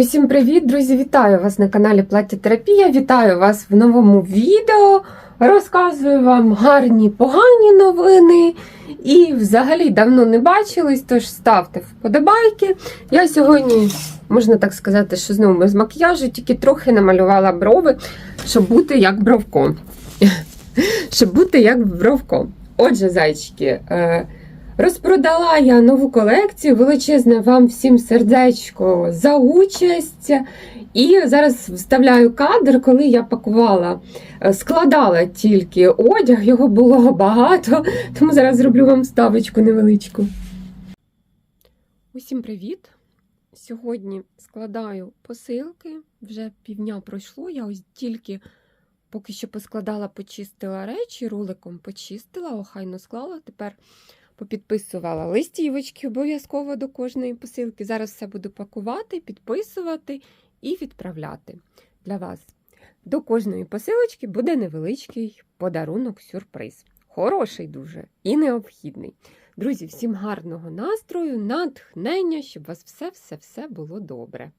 Усім привіт, друзі! Вітаю вас на каналі Плаття Терапія. Вітаю вас в новому відео. Розказую вам гарні, погані новини. І взагалі давно не бачились, тож ставте вподобайки. Я сьогодні, можна так сказати, що знову без макіяжу, тільки трохи намалювала брови, щоб бути як бровко. Щоб бути як бровко. Отже, зайчики. Розпродала я нову колекцію. Величезне вам всім сердечко за участь. І зараз вставляю кадр, коли я пакувала, е, складала тільки одяг, його було багато, тому зараз зроблю вам ставочку невеличку. Усім привіт! Сьогодні складаю посилки. Вже півдня пройшло. Я ось тільки поки що поскладала, почистила речі, руликом почистила, охайно склала. Тепер попідписувала листівочки обов'язково до кожної посилки. Зараз все буду пакувати, підписувати і відправляти для вас. До кожної посилочки буде невеличкий подарунок-сюрприз. Хороший дуже і необхідний. Друзі, всім гарного настрою, натхнення, щоб у вас все-все-все було добре.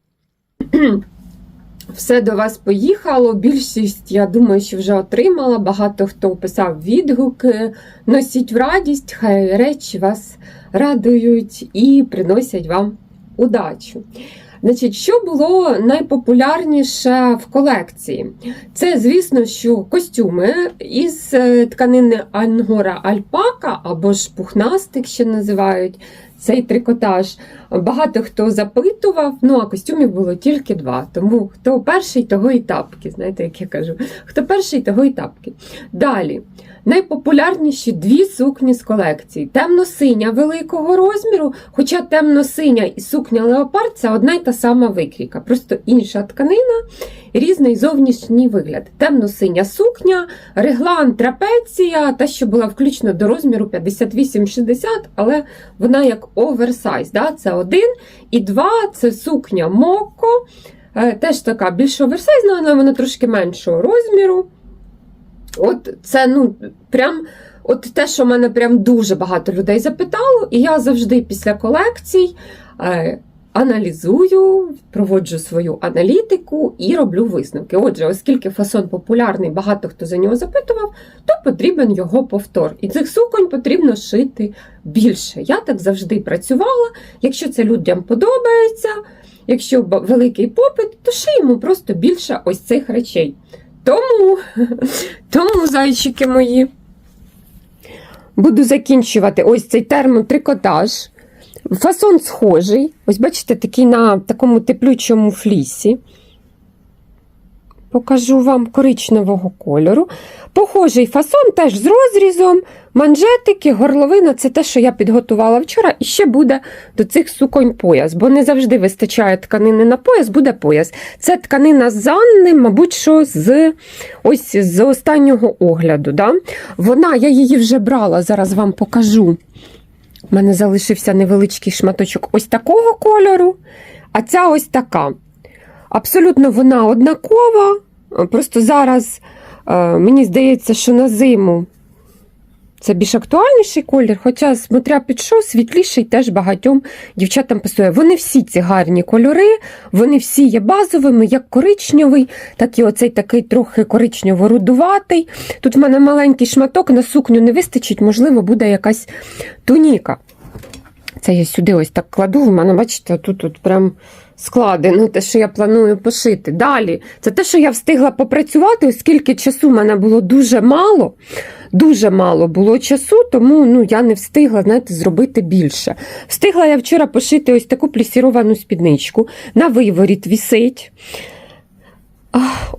Все до вас поїхало. Більшість, я думаю, що вже отримала. Багато хто писав відгуки. Носіть в радість, хай речі вас радують і приносять вам удачу. Значить, що було найпопулярніше в колекції? Це, звісно, що костюми із е, тканини Ангора Альпака або ж пухнастик, ще називають цей трикотаж. Багато хто запитував, ну а костюмів було тільки два. Тому хто перший, того і тапки. Знаєте, як я кажу, хто перший, того і тапки. Далі. Найпопулярніші дві сукні з колекції: темно-синя великого розміру, хоча темно-синя і сукня леопард це одна й та сама викрійка, просто інша тканина, різний зовнішній вигляд. Темно-синя сукня, реглан, трапеція, та, що була включно до розміру 58-60, але вона як оверсайз. Да? Це один. І два це сукня Моко, е, теж така більш оверсайзна, але вона трошки меншого розміру. От це, ну, прям, от те, що мене прям дуже багато людей запитало, і я завжди після колекцій е, аналізую, проводжу свою аналітику і роблю висновки. Отже, оскільки фасон популярний, багато хто за нього запитував, то потрібен його повтор. І цих суконь потрібно шити більше. Я так завжди працювала. Якщо це людям подобається, якщо великий попит, то шиємо просто більше ось цих речей. Тому, тому, зайчики мої, буду закінчувати ось цей термотрикотаж. Фасон схожий. Ось бачите, такий на такому теплючому флісі. Покажу вам коричневого кольору. Похожий фасон теж з розрізом, манжетики, горловина це те, що я підготувала вчора, і ще буде до цих суконь пояс, бо не завжди вистачає тканини на пояс, буде пояс. Це тканина з Анни, мабуть, що з ось з останнього огляду. Да? Вона, я її вже брала, зараз вам покажу. У мене залишився невеличкий шматочок ось такого кольору, а ця ось така. Абсолютно вона однакова. Просто зараз е, мені здається, що на зиму це більш актуальніший колір, хоча, смотря під що, світліший теж багатьом дівчатам пасує. Вони всі ці гарні кольори, вони всі є базовими, як коричневий, так і оцей такий трохи коричнево-рудуватий. Тут в мене маленький шматок, на сукню не вистачить, можливо, буде якась туніка. Це я сюди ось так кладу, в мене, бачите, тут, тут прям складено те, що я планую пошити. Далі, це те, що я встигла попрацювати, оскільки часу в мене було дуже мало. Дуже мало було часу, тому ну, я не встигла знаєте, зробити більше. Встигла я вчора пошити ось таку плісіровану спідничку. На виворіт вісить.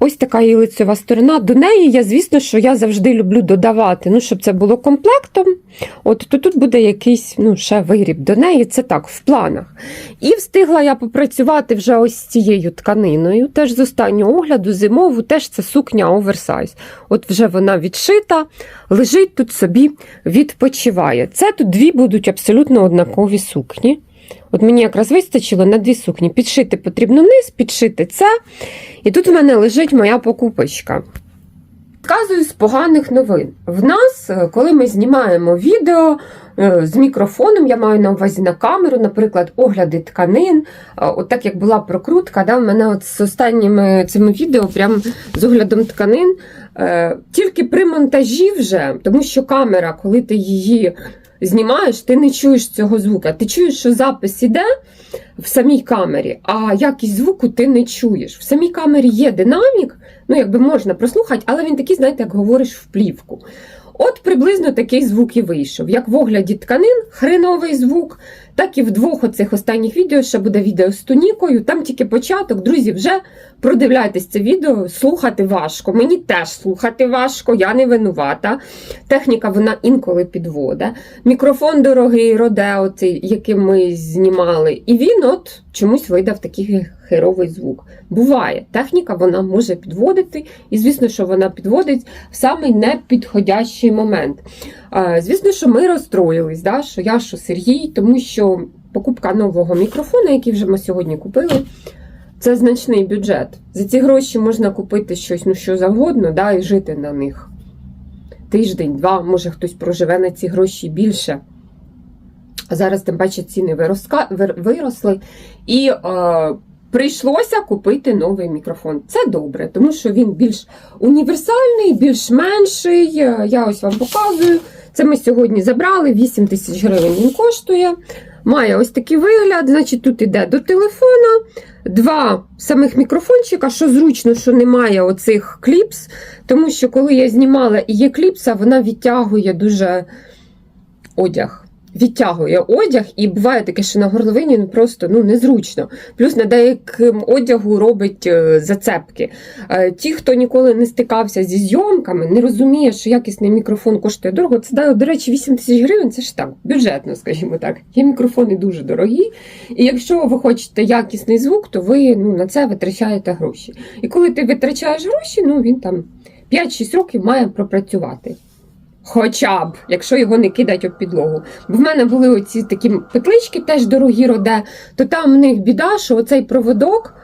Ось така її лицева сторона. До неї я, звісно, що я завжди люблю додавати, ну, щоб це було комплектом. От то тут буде якийсь ну, ще виріб до неї, це так, в планах. І встигла я попрацювати вже ось з цією тканиною, теж з останнього огляду, зимову, теж це сукня оверсайз. От вже вона відшита, лежить тут собі, відпочиває. Це тут дві будуть абсолютно однакові сукні. От мені якраз вистачило на дві сукні. Підшити потрібно низ, підшити це. І тут в мене лежить моя покупочка. Вказую з поганих новин. В нас, е, коли ми знімаємо відео е, з мікрофоном, я маю на увазі на камеру, наприклад, огляди тканин, е, от так як була прокрутка, да, в мене от з останніми цими відео, прям з оглядом тканин, тільки при монтажі вже, тому що камера, коли ти її знімаєш, ти не чуєш цього звука. Ти чуєш, що запис іде в самій камері, а якість звуку ти не чуєш. В самій камері є динамік, ну якби можна прослухати, але він такий, знаєте, як говориш в плівку. От приблизно такий звук і вийшов. Як в огляді тканин, хреновий звук, так і в двох оцих останніх відео ще буде відео з тунікою. Там тільки початок. Друзі, вже продивляйтесь це відео, слухати важко. Мені теж слухати важко, я не винувата. Техніка вона інколи підводить. Мікрофон дорогий, роде, оцей, яким ми знімали. І він от чомусь видав такий херовий звук. Буває, техніка вона може підводити, і звісно, що вона підводить в самий непідходящий момент. Звісно, що ми розстроїлись, да, що я, що Сергій, тому що покупка нового мікрофона, який вже ми сьогодні купили, це значний бюджет. За ці гроші можна купити щось, ну що завгодно, да, і жити на них. Тиждень, два, може хтось проживе на ці гроші більше. А зараз, тим паче, ціни вироска, вир- виросли. І е, прийшлося купити новий мікрофон. Це добре, тому що він більш універсальний, більш менший. Е, Я ось вам показую. Це ми сьогодні забрали, 8 тисяч гривень він коштує. Має ось такий вигляд, значить, тут іде до телефона, два самих мікрофончика, що зручно, що немає оцих кліпс, тому що коли я знімала і є кліпса, вона відтягує дуже одяг. Відтягує одяг, і буває таке, що на горловині ну, просто ну, незручно. Плюс на деяким одягу робить е, зацепки. Е, ті, хто ніколи не стикався зі зйомками, не розуміє, що якісний мікрофон коштує дорого. Це до речі, 8 тисяч гривень це ж так, бюджетно, скажімо так. Є мікрофони дуже дорогі. І якщо ви хочете якісний звук, то ви ну, на це витрачаєте гроші. І коли ти витрачаєш гроші, ну він там 5-6 років має пропрацювати. Хоча б, якщо його не кидать об підлогу. Бо в мене були оці такі петлички, теж дорогі роде, то там в них біда, що оцей проводок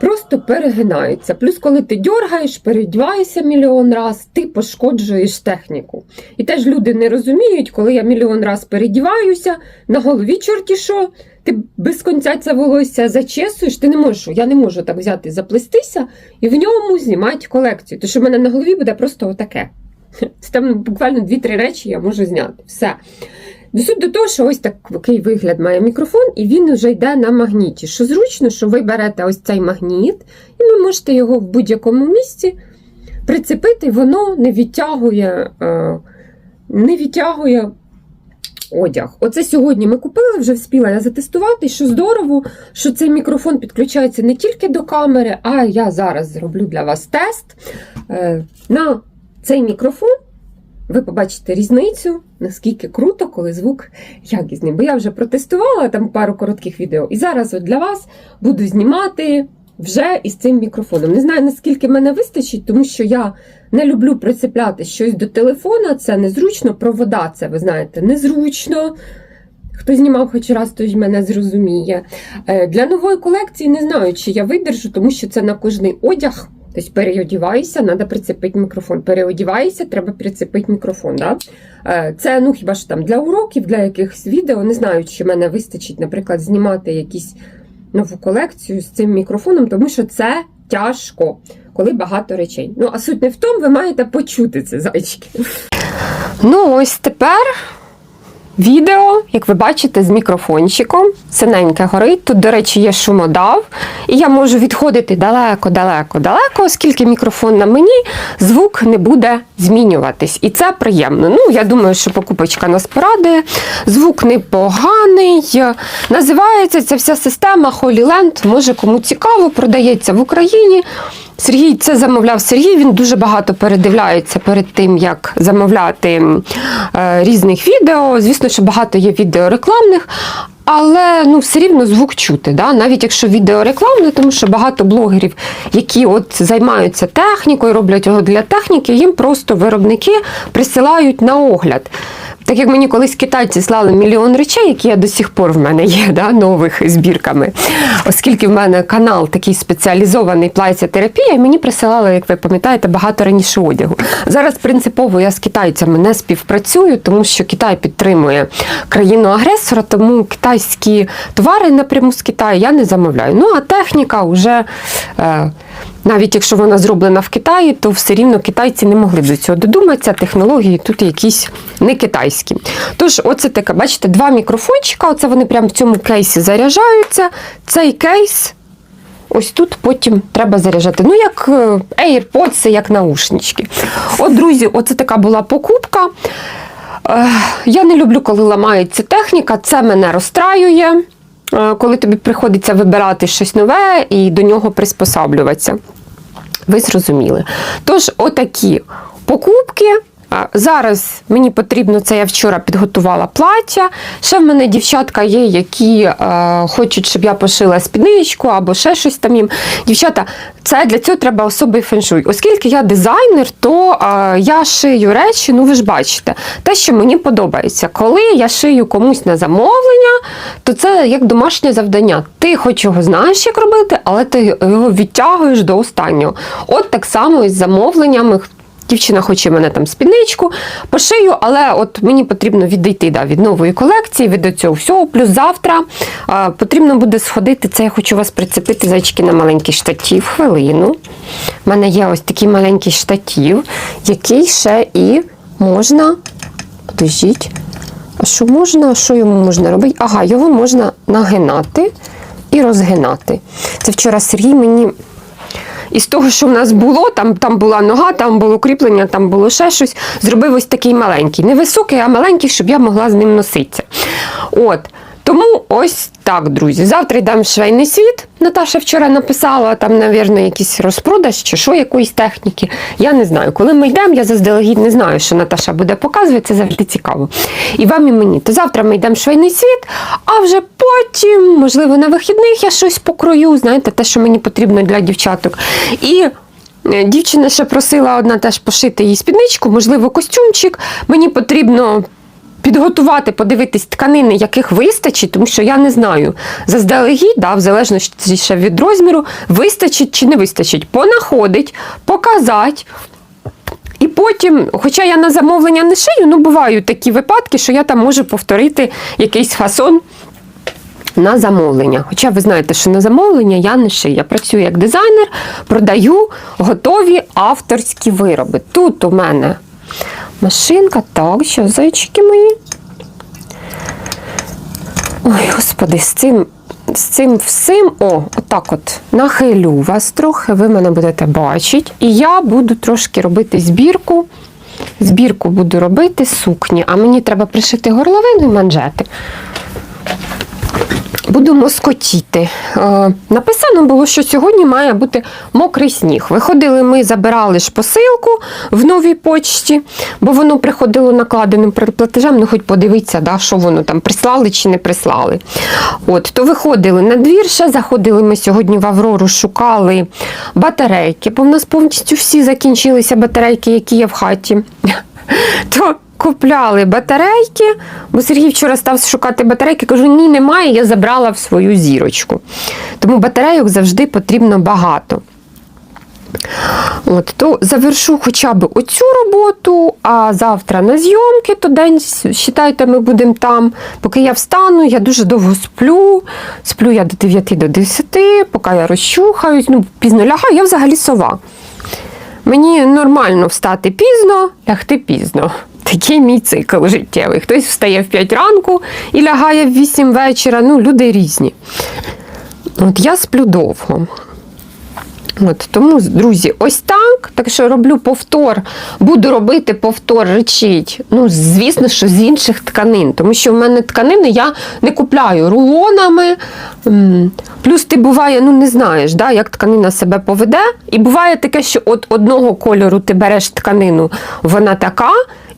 просто перегинається. Плюс, коли ти дергаєш, передіваєшся мільйон раз, ти пошкоджуєш техніку. І теж люди не розуміють, коли я мільйон раз передіваюся, на голові чорті що, ти без конця це волосся зачесуєш, ти не можеш, я не можу так взяти, заплестися і в ньому знімати колекцію. Тому що в мене на голові буде просто отаке. Там буквально 2-3 речі я можу зняти. Все. Суть до того, що ось такий вигляд має мікрофон, і він вже йде на магніті. Що зручно, що ви берете ось цей магніт, і ви можете його в будь-якому місці прицепити, воно не відтягує, е, не відтягує одяг. Оце сьогодні ми купили, вже вспіла я затестувати, що здорово, що цей мікрофон підключається не тільки до камери, а я зараз зроблю для вас тест. Е, На цей мікрофон ви побачите різницю, наскільки круто, коли звук якісний. Бо я вже протестувала там пару коротких відео, і зараз от для вас буду знімати вже із цим мікрофоном. Не знаю, наскільки мене вистачить, тому що я не люблю прицепляти щось до телефона, це незручно, провода це, ви знаєте, незручно. Хто знімав хоч раз, той мене зрозуміє. Е, Для нової колекції не знаю, чи я видержу, тому що це на кожний одяг. Тобто переодіваюся, треба прицепити мікрофон. Переодіваюся, треба прицепити мікрофон. Да? Е, Це ну хіба що там для уроків, для якихось відео. Не знаю, чи мене вистачить, наприклад, знімати якісь нову колекцію з цим мікрофоном, тому що це тяжко, коли багато речей. Ну, а суть не в тому, ви маєте почути це, зайчики. Ну, ось тепер Відео, як ви бачите, з мікрофончиком. Синеньке горить. Тут, до речі, є шумодав. І я можу відходити далеко, далеко, далеко, оскільки мікрофон на мені, звук не буде змінюватись. І це приємно. Ну, я думаю, що покупочка нас порадує. Звук непоганий. Називається ця вся система Holyland. Може, кому цікаво, продається в Україні. Сергій це замовляв Сергій. Він дуже багато передивляється перед тим, як замовляти е, різних відео. Звісно, що багато є відео рекламних, але ну, все рівно звук чути. Да? Навіть якщо відео рекламне, тому що багато блогерів, які от займаються технікою, роблять його для техніки, їм просто виробники присилають на огляд. Так як мені колись китайці слали мільйон речей, які я до сих пор в мене є, да, нових збірками. Оскільки в мене канал такий спеціалізований плаття терапія, і мені присилали, як ви пам'ятаєте, багато раніше одягу. Зараз принципово я з китайцями не співпрацюю, тому що Китай підтримує країну-агресора, тому китайські товари напряму з Китаю я не замовляю. Ну а техніка вже. Е, навіть якщо вона зроблена в Китаї, то все рівно китайці не могли б до цього додуматися. Технології тут якісь не китайські. Тож, оце таке, бачите, два мікрофончика, оце вони прямо в цьому кейсі заряджаються. Цей кейс. Ось тут потім треба заряджати. Ну, як е, AirPods, як наушнички. От, друзі, оце така була покупка. Е, Я не люблю, коли ламається техніка, це мене розстраює, коли тобі приходиться вибирати щось нове і до нього приспосаблюватися. Ви зрозуміли. Тож, отакі покупки. Зараз мені потрібно це, я вчора підготувала плаття. Ще в мене дівчатка є, які е, хочуть, щоб я пошила спідничку або ще щось там їм. Дівчата, це для цього треба особий феншуй. Оскільки я дизайнер, то е, я шию речі, ну ви ж бачите, те, що мені подобається. Коли я шию комусь на замовлення, то це як домашнє завдання. Ти хоч його знаєш, як робити, але ти його відтягуєш до останнього. От так само і з замовленнями. Дівчина хоче мене там спідничку, пошию, але от мені потрібно відійти да, від нової колекції, від цього всього. Плюс завтра а, потрібно буде сходити. Це я хочу вас прицепити зайчики на маленький штатів. Хвилину. У мене є ось такий маленький штатів, який ще і можна. Подождіть. А що можна? Що йому можна робити? Ага, його можна нагинати і розгинати. Це вчора Сергій мені. Із того, що в нас було, там, там була нога, там було кріплення, там було ще щось. Зробив ось такий маленький. Не високий, а маленький, щоб я могла з ним носитися. От. Тому ось так, друзі. Завтра йдемо в швейний світ. Наташа вчора написала, там, мабуть, якийсь розпродаж чи що якоїсь техніки. Я не знаю. Коли ми йдемо, я заздалегідь не знаю, що Наташа буде показувати, це завжди цікаво. І вам, і мені. То завтра ми йдемо в швейний світ, а вже потім, можливо, на вихідних я щось покрою, знаєте, те, що мені потрібно для дівчаток. І е, дівчина ще просила одна теж пошити їй спідничку, можливо, костюмчик. Мені потрібно підготувати, подивитись тканини, яких вистачить, тому що я не знаю заздалегідь, да, в залежності ще від розміру, вистачить чи не вистачить. Понаходить, показати. І потім, хоча я на замовлення не шию, ну бувають такі випадки, що я там можу повторити якийсь фасон на замовлення. Хоча ви знаєте, що на замовлення я не шию. Я працюю як дизайнер, продаю готові авторські вироби. Тут у мене машинка, так, що зайчики мої. Ой, господи, з цим, з цим всім, о, отак от нахилю вас трохи, ви мене будете бачити. І я буду трошки робити збірку. Збірку буду робити сукні, а мені треба пришити горловину і манжети. Буду москотіти. Е, написано було, що сьогодні має бути мокрий сніг. Виходили ми, забирали ж посилку в новій почті, бо воно приходило накладеним платежем. Ну, хоч подивіться, да, що воно там прислали чи не прислали. От, то виходили на двір, ще заходили ми сьогодні в Аврору, шукали батарейки, бо в нас повністю всі закінчилися батарейки, які є в хаті. То купляли батарейки, бо Сергій вчора став шукати батарейки. Кажу, ні, немає, я забрала в свою зірочку. Тому батарейок завжди потрібно багато. От, то завершу хоча б оцю роботу, а завтра на зйомки, то день, вважайте, ми будемо там. Поки я встану, я дуже довго сплю. Сплю я до 9 до 10, поки я розчухаюсь, ну, пізно лягаю, я взагалі сова. Мені нормально встати пізно, лягти пізно. Такий мій цикл життєвий. Хтось встає в 5 ранку і лягає в 8 вечора. Ну, люди різні. От я сплю довго. От, тому, друзі, ось так. Так що роблю повтор, буду робити повтор речить. Ну, звісно, що з інших тканин. Тому що в мене тканини я не купляю рулонами. Плюс ти буває, ну не знаєш, да, як тканина себе поведе. І буває таке, що от одного кольору ти береш тканину, вона така.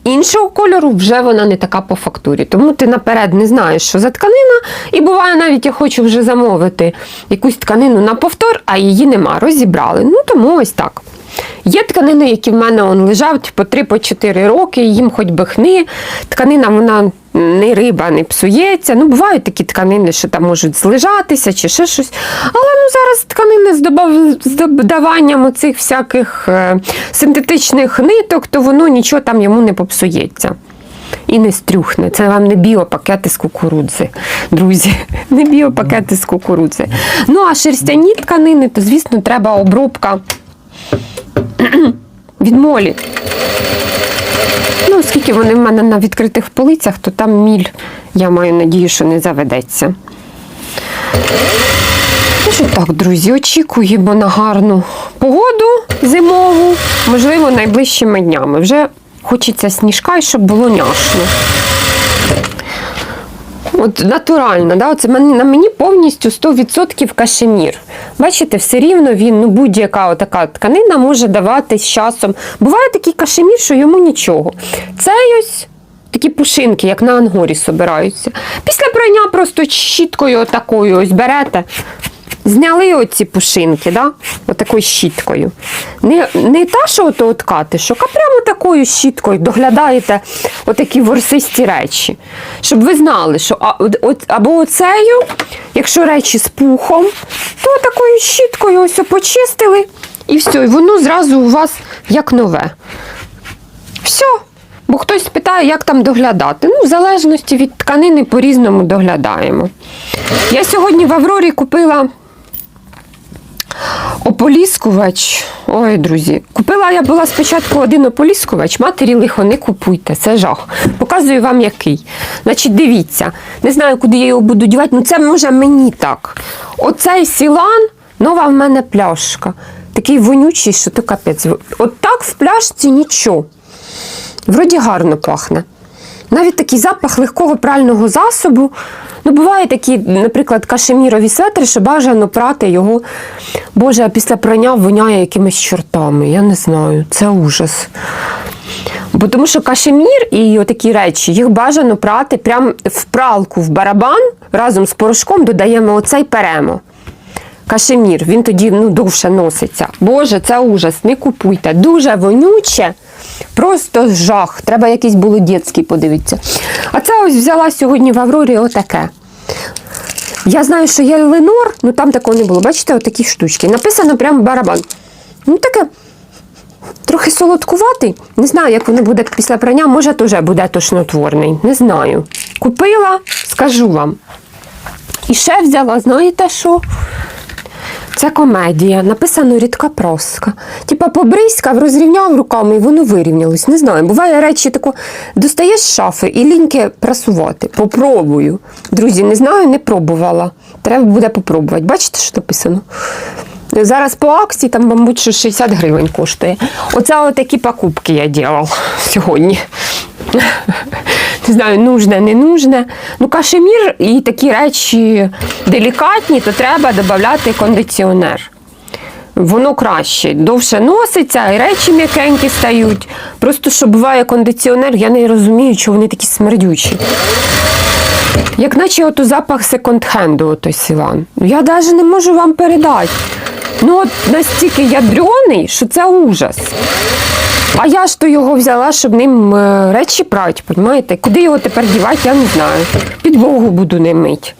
Іншого кольору вже вона не така по фактурі. Тому ти наперед не знаєш, що за тканина. І буває, навіть я хочу вже замовити якусь тканину на повтор, а її нема. Розібрали. Ну тому ось так. Є тканини, які в мене он, лежать по 3-4 роки, їм хоч би хни. Тканина вона не риба, не псується. Ну, бувають такі тканини, що там можуть злежатися чи ще щось. Але ну, зараз тканини з, добав... з додаванням оцих всяких е, синтетичних ниток, то воно нічого там йому не попсується. І не стрюхне. Це вам не біопакети з кукурудзи, друзі. Не біопакети з кукурудзи. Ну, а шерстяні тканини, то, звісно, треба обробка від молі. Ну, оскільки вони в мене на відкритих полицях, то там міль, я маю надію, що не заведеться. Ну що так, друзі, очікуємо на гарну погоду зимову, можливо, найближчими днями. Вже хочеться сніжка і щоб було няшно. От натурально, да? Оце на мені повністю 100% кашемір. Бачите, все рівно він, ну будь-яка така тканина може давати з часом. Буває такий кашемір, що йому нічого. Це ось такі пушинки, як на ангорі собираються. Після прання просто щіткою отакою ось берете. Зняли оці пушинки, да? отакою щіткою. Не, не та, що ото от а прямо такою щіткою доглядаєте отакі ворсисті речі. Щоб ви знали, що а, от, або оцею, якщо речі з пухом, то такою щіткою ось почистили і все, і воно зразу у вас як нове. Все. Бо хтось питає, як там доглядати. Ну, в залежності від тканини по-різному доглядаємо. Я сьогодні в Аврорі купила ополіскувач. Ой, друзі, купила я була спочатку один ополіскувач, матері лихо не купуйте, це жах. Показую вам який. Значить, дивіться, не знаю, куди я його буду дівати, ну це може мені так. Оцей сілан, нова в мене пляшка. Такий вонючий, що то капець. От так в пляшці нічого. Вроді гарно пахне. Навіть такий запах легкого прального засобу. Ну, бувають такі, наприклад, кашемірові светри, що бажано прати його. Боже, а після прання воняє якимись чортами. Я не знаю, це ужас. Бо тому що кашемір і отакі речі, їх бажано прати прямо в пралку, в барабан разом з порошком додаємо оце й перемо. Кашемір, він тоді ну, довше носиться. Боже, це ужас, не купуйте. Дуже вонюче, просто жах. Треба якийсь було дітський подивитися. А це ось взяла сьогодні в Аврорі отаке. Я знаю, що є Ленор, ну там такого не було. Бачите, отакі штучки. Написано прямо барабан. Ну таке трохи солодкуватий. Не знаю, як воно буде після прання, може, теж буде тошнотворний. Не знаю. Купила, скажу вам. І ще взяла, знаєте що? Це комедія, написано рідка проска. Типа побризкав, розрівняв руками і воно вирівнялось. Не знаю. Буває речі тако достаєш шафи і ліньки прасувати. Попробую. Друзі, не знаю, не пробувала. Треба буде попробувати. Бачите, що написано? Зараз по акції там, мабуть, що 60 гривень коштує. Оце отакі покупки я ділав сьогодні. Не знаю, нужне, не нужне. Ну, кашемір і такі речі делікатні, то треба додати кондиціонер. Воно краще, довше носиться, і речі м'якенькі стають. Просто що буває кондиціонер, я не розумію, чого вони такі смердючі. Як наче ото запах секонд-хенду, отой сілан. Я навіть не можу вам передати. Ну, от настільки ядрений, що це ужас. А я ж то його взяла, щоб ним е, речі прати, понімаєте? Куди його тепер дівати, я не знаю. Підлогу буду не мити.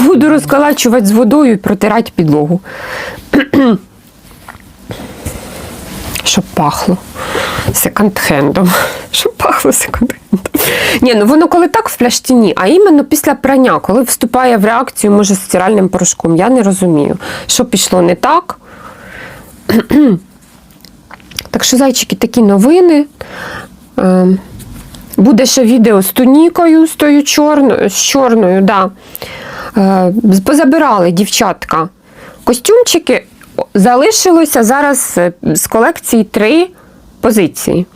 Буду розкалачувати з водою і протирати підлогу. Щоб пахло секонд-хендом. Щоб пахло секонд-хендом. Ні, ну воно коли так в пляшці ні, а іменно після прання, коли вступає в реакцію, може, з стиральним порошком, я не розумію, що пішло не так. Так що, зайчики, такі новини. Е, Буде ще відео з тунікою, з тою чорною, з чорною, да. Е, Позабирали дівчатка. Костюмчики залишилося зараз е, з колекції три позиції.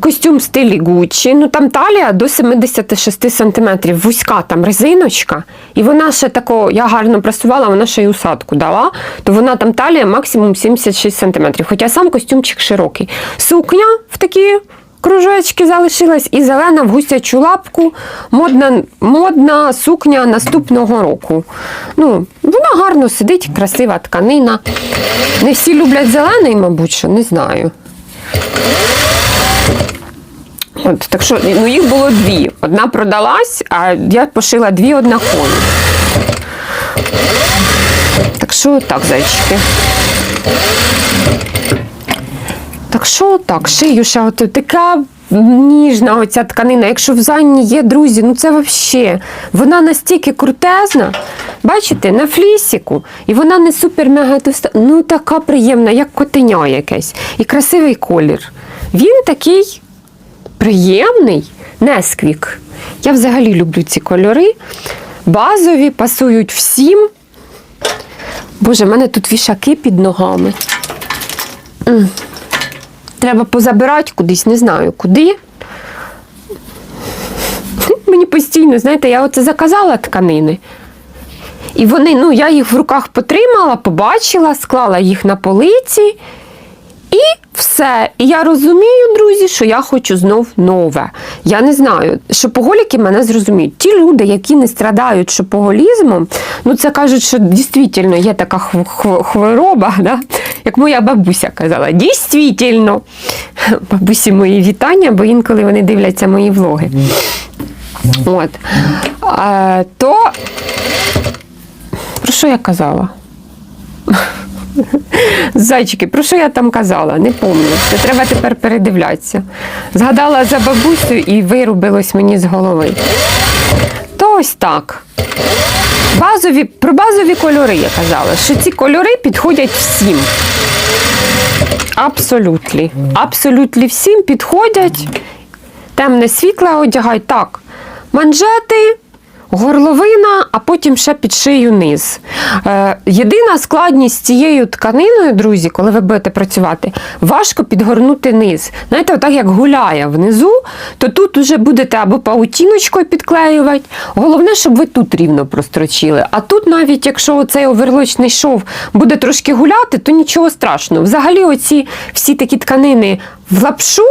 Костюм в стилі Гуччі, ну там талія до 76 см, вузька там резиночка, і вона ще тако, я гарно прасувала, вона ще й усадку дала, то вона там талія максимум 76 см, хоча сам костюмчик широкий. Сукня в такі кружечки залишилась, і зелена в гусячу лапку, модна, модна сукня наступного року. Ну, вона гарно сидить, красива тканина. Не всі люблять зелений, мабуть, що не знаю. От, так що ну, їх було дві. Одна продалась, а я пошила дві однакові. Так що так, зайчики. Так що так, шию ще от така ніжна оця тканина. Якщо в Занні є друзі, ну це взагалі. Вона настільки крутезна. Бачите, на флісіку. І вона не супер мега. Ну така приємна, як котеня якесь. І красивий колір. Він такий приємний несквік. Я взагалі люблю ці кольори. Базові, пасують всім. Боже, в мене тут вішаки під ногами. Треба позабирати кудись, не знаю куди. Мені постійно, знаєте, я оце заказала тканини. І вони, ну, я їх в руках потримала, побачила, склала їх на полиці. І все. І я розумію, друзі, що я хочу знов нове. Я не знаю, шопоголіки мене зрозуміють. Ті люди, які не страдають шопоголізмом, ну це кажуть, що дійсно є така хв- хв- хвороба, да? як моя бабуся казала. Дійсно. Бабусі мої вітання, бо інколи вони дивляться мої влоги. От. А, то про що я казала? Зайчики, про що я там казала? Не пам'ятаю. Це треба тепер передивлятися. Згадала за бабусю і вирубилось мені з голови. То ось так. Базові, про базові кольори я казала, що ці кольори підходять всім. Абсолютно. Абсолютно всім підходять. Темне світле одягають. Так, манжети, горловина, а потім ще під шию низ. Е, єдина складність цією тканиною, друзі, коли ви будете працювати, важко підгорнути низ. Знаєте, отак як гуляє внизу, то тут вже будете або паутіночкою підклеювати. Головне, щоб ви тут рівно прострочили. А тут, навіть якщо цей оверлочний шов буде трошки гуляти, то нічого страшного. Взагалі, оці всі такі тканини в лапшу,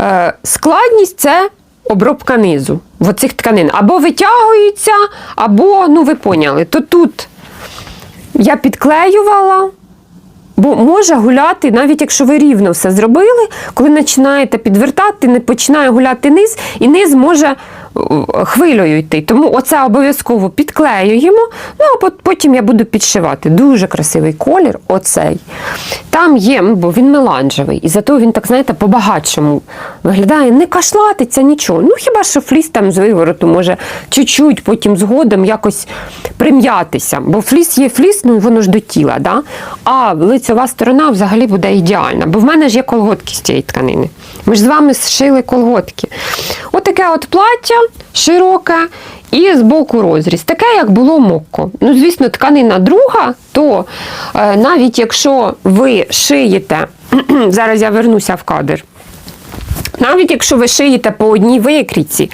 е, складність це обробка низу оцих тканин. Або витягується, або, ну ви поняли, то тут я підклеювала. Бо може гуляти, навіть якщо ви рівно все зробили, коли починаєте підвертати, не починає гуляти низ, і низ може хвилею йти. Тому оце обов'язково підклеюємо, ну а потім я буду підшивати. Дуже красивий колір, оцей. Там є, бо він меланжевий, і зато він так, знаєте, по-багатшому виглядає, не кашлатиться нічого. Ну хіба що фліс там з вивороту може чуть-чуть, потім згодом якось прим'ятися. Бо фліс є фліс, ну воно ж до тіла. Да? А лицева сторона взагалі буде ідеальна. Бо в мене ж є колготки з цієї тканини. Ми ж з вами зшили колготки. Отаке от плаття широке. І з боку розріз, таке, як було мокко. Ну, звісно, тканина друга, то е, навіть якщо ви шиєте, зараз я вернуся в кадр. Навіть якщо ви шиєте по одній викрійці,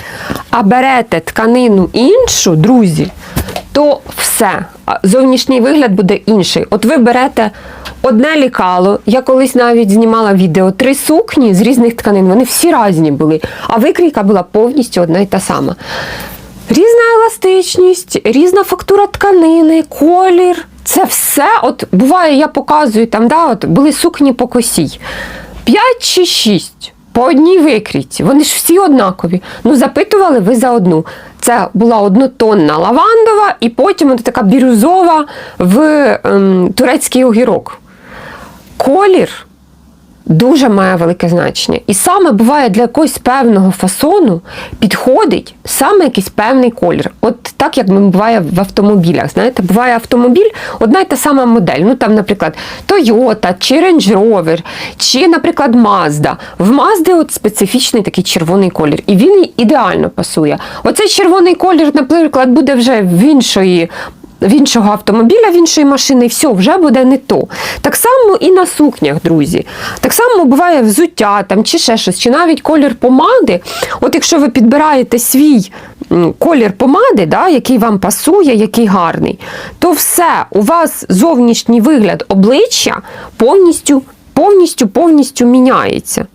а берете тканину іншу, друзі, то все, зовнішній вигляд буде інший. От ви берете одне лікало, я колись навіть знімала відео, три сукні з різних тканин, вони всі різні були, а викрійка була повністю одна й та сама. Різна еластичність, різна фактура тканини, колір. Це все, от буває, я показую там, да, от були сукні по косій. 5 чи 6 по одній викрійці. Вони ж всі однакові. Ну, запитували ви за одну. Це була однотонна лавандова, і потім от така бірюзова в ем, турецький огірок. Колір дуже має велике значення. І саме буває для якогось певного фасону підходить саме якийсь певний колір. От так, як буває в автомобілях. Знаєте, буває автомобіль, одна й та сама модель. Ну там, наприклад, Toyota чи Range Rover, чи, наприклад, Mazda. В Mazda от специфічний такий червоний колір. І він ідеально пасує. Оцей червоний колір, наприклад, буде вже в іншої в іншого автомобіля, в іншої машини, все, вже буде не то. Так само і на сукнях, друзі. Так само буває взуття там, чи ще щось, чи навіть колір помади. От якщо ви підбираєте свій колір помади, да, який вам пасує, який гарний, то все, у вас зовнішній вигляд обличчя повністю, повністю, повністю міняється.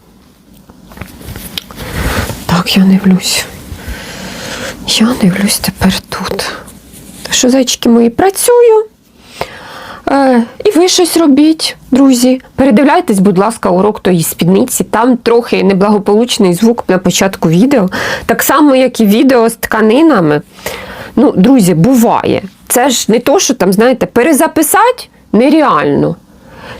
Так, я не влюсь. Я не влюсь тепер тут. Що, зайчики мої, працюю. Е, і ви щось робіть, друзі. Передивляйтесь, будь ласка, урок тої спідниці. Там трохи неблагополучний звук на початку відео. Так само, як і відео з тканинами. Ну, друзі, буває. Це ж не то, що там, знаєте, перезаписати нереально.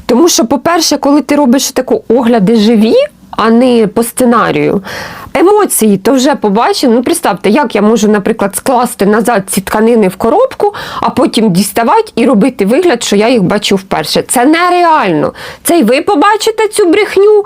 Тому що, по-перше, коли ти робиш таку огляди живі, а не по сценарію, емоції то вже побачив. Ну, представте, як я можу, наприклад, скласти назад ці тканини в коробку, а потім діставати і робити вигляд, що я їх бачу вперше. Це нереально. Це й ви побачите цю брехню.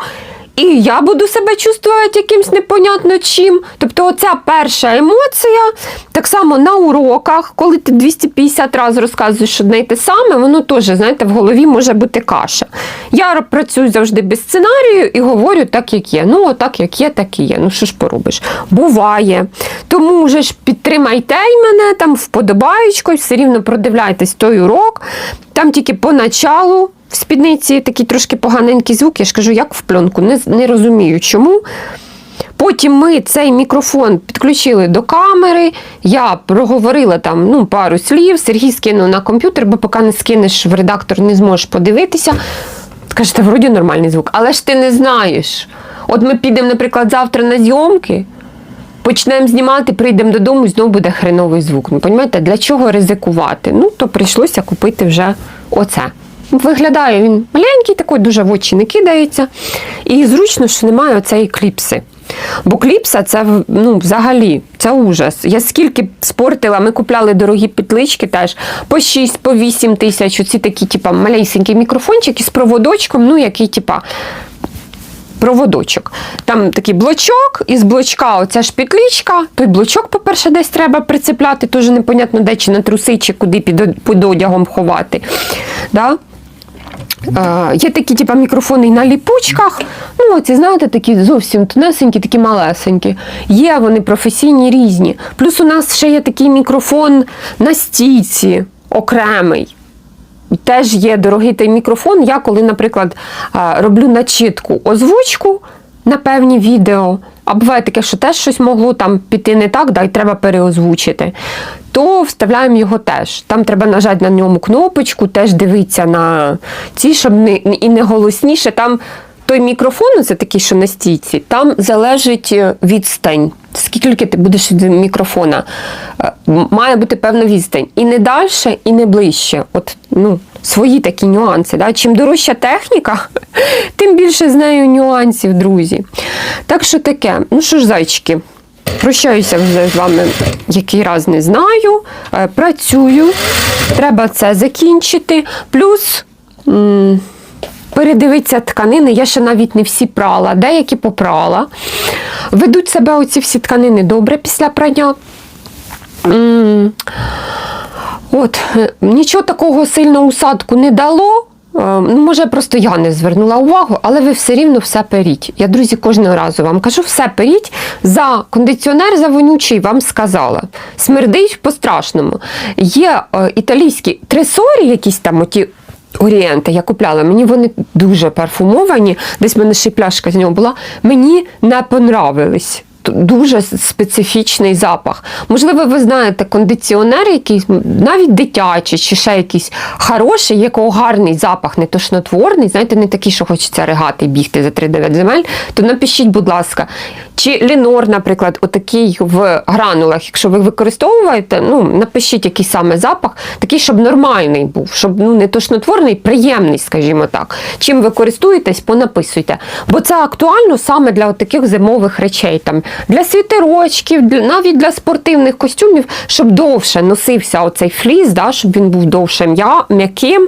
І я буду себе чувствувати якимсь непонятно чим. Тобто, оця перша емоція, так само на уроках, коли ти 250 разів розказуєш одне й те саме, воно теж, знаєте, в голові може бути каша. Я працюю завжди без сценарію і говорю так, як є. Ну, так, як є, так і є. Ну, що ж поробиш? Буває. Тому вже ж підтримайте й мене там вподобаючкою, все рівно продивляйтесь той урок. Там тільки поначалу в спідниці такий трошки поганенький звук, я ж кажу, як в пленку, не, не розумію чому. Потім ми цей мікрофон підключили до камери. Я проговорила там ну, пару слів. Сергій скинув на комп'ютер, бо поки не скинеш в редактор, не зможеш подивитися. Скажете, вроді нормальний звук, але ж ти не знаєш. От ми підемо, наприклад, завтра на зйомки, почнемо знімати, прийдемо додому, знову буде хреновий звук. Ну, розумієте, для чого ризикувати? Ну, то прийшлося купити вже оце. Виглядає він маленький, такий, дуже в очі не кидається. І зручно, що немає оцеї кліпси. Бо кліпса це ну, взагалі це ужас. Я скільки спортила, ми купляли дорогі петлички теж по 6, по 8 тисяч. Оці такі, типа, малесенькі мікрофончики з проводочком, ну, який, типа, проводочок. Там такий блочок, із блочка оця ж петличка. Той блочок, по-перше, десь треба прицепляти, теж непонятно де, чи на труси, чи куди під одягом ховати. Да? Е, є такі типу, мікрофони на ліпучках. Ну, оці, знаєте, такі зовсім тонесенькі, такі малесенькі. Є вони професійні різні. Плюс у нас ще є такий мікрофон на стійці окремий. Теж є дорогий той мікрофон. Я коли, наприклад, роблю начітку озвучку на певні відео, а буває таке, що теж щось могло там піти не так, да, і треба переозвучити, то вставляємо його теж. Там треба нажати на ньому кнопочку, теж дивитися на ці, щоб не, і не голосніше. Там той мікрофон, це такий, що на стійці, там залежить е, відстань. Скільки ти будеш від мікрофона? Е, Має бути певна відстань. І не далі, і не ближче. От, ну, свої такі нюанси. Да? Чим дорожча техніка, тим більше з нею нюансів, друзі. Так що таке, ну що ж, зайчики, прощаюся вже з вами який раз не знаю. Е, Працюю, треба це закінчити. Плюс. Передивитися тканини, я ще навіть не всі прала, деякі попрала. Ведуть себе оці всі тканини добре після прання. От, е, нічого такого сильно усадку не дало. Е, Ну, може, просто я не звернула увагу, але ви все рівно все періть. Я, друзі, кожного разу вам кажу, все періть. За кондиціонер за вонючий вам сказала. Смердить по-страшному. Є е, італійські тресорі, якісь там оті. Орієнти я купляла, мені вони дуже парфумовані. Десь в мене ще пляшка з нього була. Мені не понравились. Дуже специфічний запах. Можливо, ви знаєте, кондиціонер якийсь, м, навіть дитячий, чи ще якийсь хороший, якого гарний запах, не тошнотворний, знаєте, не такий, що хочеться ригати і бігти за 3-9 земель, то напишіть, будь ласка. Чи Лінор, наприклад, отакий в гранулах, якщо ви використовуєте, ну, напишіть, який саме запах, такий, щоб нормальний був, щоб ну, не тошнотворний, приємний, скажімо так. Чим ви користуєтесь, понаписуйте. Бо це актуально саме для таких зимових речей, там, для світерочків, навіть для спортивних костюмів, щоб довше носився оцей фліс, да, щоб він був довше м'я- м'яким,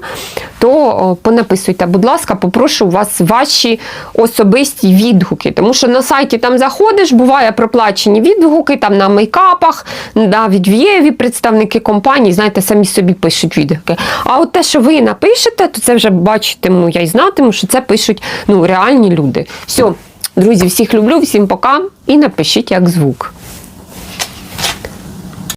то понаписуйте, будь ласка, попрошу вас ваші особисті відгуки. Тому що на сайті там заходиш, буває проплачені відгуки там на мейкапах, навіть в Єві представники компаній, знаєте, самі собі пишуть відгуки. А от те, що ви напишете, то це вже бачитиму, я й знатиму, що це пишуть ну, реальні люди. Все, друзі, всіх люблю, всім пока і напишіть як звук.